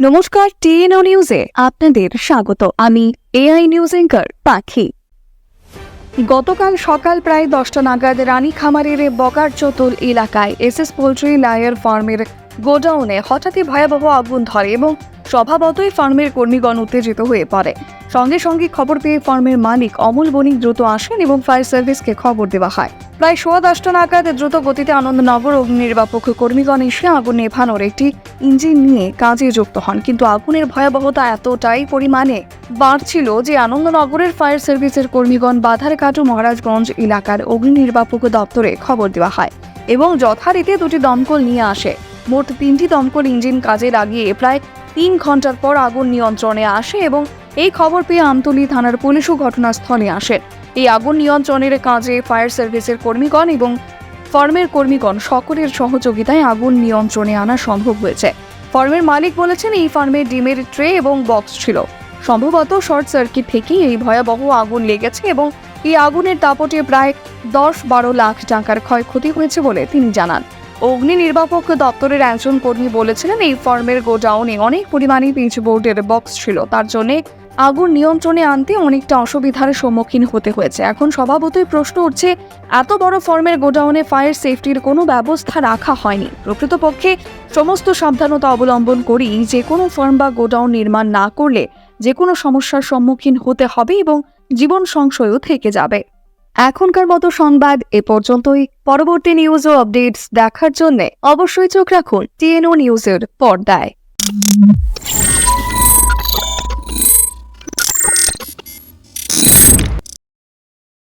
নমস্কার টিএনও নিউজে আপনাদের স্বাগত। আমি এআই নিউজ এঙ্কার পাখি। গতকাল সকাল প্রায় দশটা নাগাদ রানী খামারের বকার চতুর এলাকায় এস এস পোলট্রি লায়ার ফার্মের গোডাউনে হঠাৎই ভয়াবহ আগুন ধরে এবং স্বভাবতই ফার্মের কর্মীগণ উত্তেজিত হয়ে পড়ে। সঙ্গে সঙ্গে খবর পেয়ে ফার্মের মালিক অমল বণিক দ্রুত আসেন এবং ফায়ার সার্ভিসকে খবর দেওয়া হয়। প্রায় সোয়া দশটা নাগাদ দ্রুত গতিতে আনন্দনগর অগ্নি নির্বাপক কর্মীগণ এসে আগুন নেভানোর একটি ইঞ্জিন নিয়ে কাজে যুক্ত হন। কিন্তু আগুনের ভয়াবহতা এতটাই পরিমাণে বাড়ছিল যে আনন্দনগরের ফায়ার সার্ভিসের কর্মীগণ বাধারকাটু মহারাজগঞ্জ এলাকার অগ্নি নির্বাপক দপ্তরে খবর দেওয়া হয় এবং যথারীতি দুটি দমকল নিয়ে আসে। মোট তিনটি দমকল ইঞ্জিন কাজে লাগিয়ে প্রায় তিন ঘণ্টার পর আগুন নিয়ন্ত্রণে আসে এবং এই খবর পেয়ে আমতলী থানার পুলিশও ঘটনাস্থলে আসেন এই আগুন নিয়ন্ত্রণের কাজে ফায়ার সার্ভিসের কর্মীগণ এবং ফার্মের কর্মীগণ সকলের সহযোগিতায় আগুন নিয়ন্ত্রণে আনা সম্ভব হয়েছে। ফার্মের মালিক বলেছেন, এই ফার্মে ডিমের ট্রে এবং বক্স ছিল। সম্ভবত শর্ট সার্কিট থেকেই এই ভয়াবহ আগুন লেগেছে এবং এই আগুনের দাপটে প্রায় দশ বারো লাখ টাকার ক্ষয়ক্ষতি হয়েছে বলে তিনি জানান। অগ্নি নির্বাপক দপ্তরের একজন কর্মী বলেছিলেন, এই ফার্মের গোডাউনে অনেক পরিমাণে পিচ বোর্ডের বক্স ছিল। তার জন্য আগুন নিয়ন্ত্রণে আনতে অনেকটা অসুবিধার সম্মুখীন হতে হয়েছে। এখন স্বভাবতই প্রশ্ন উঠছে, এত বড় ফর্মের গোডাউনে ফায়ার সেফটির কোনো ব্যবস্থা রাখা হয়নি। প্রকৃতপক্ষে সমস্ত সাবধানতা অবলম্বন করেই যে কোনো ফার্ম বা গোডাউন নির্মাণ না করলে যে কোনো সমস্যার সম্মুখীন হতে হবে এবং জীবন সংশয়ও থেকে যাবে। এখনকার মতো সংবাদ এ পর্যন্তই। পরবর্তী নিউজ ও আপডেটস দেখার জন্য অবশ্যই চোখ রাখুন টিএনও নিউজের পর্দায়।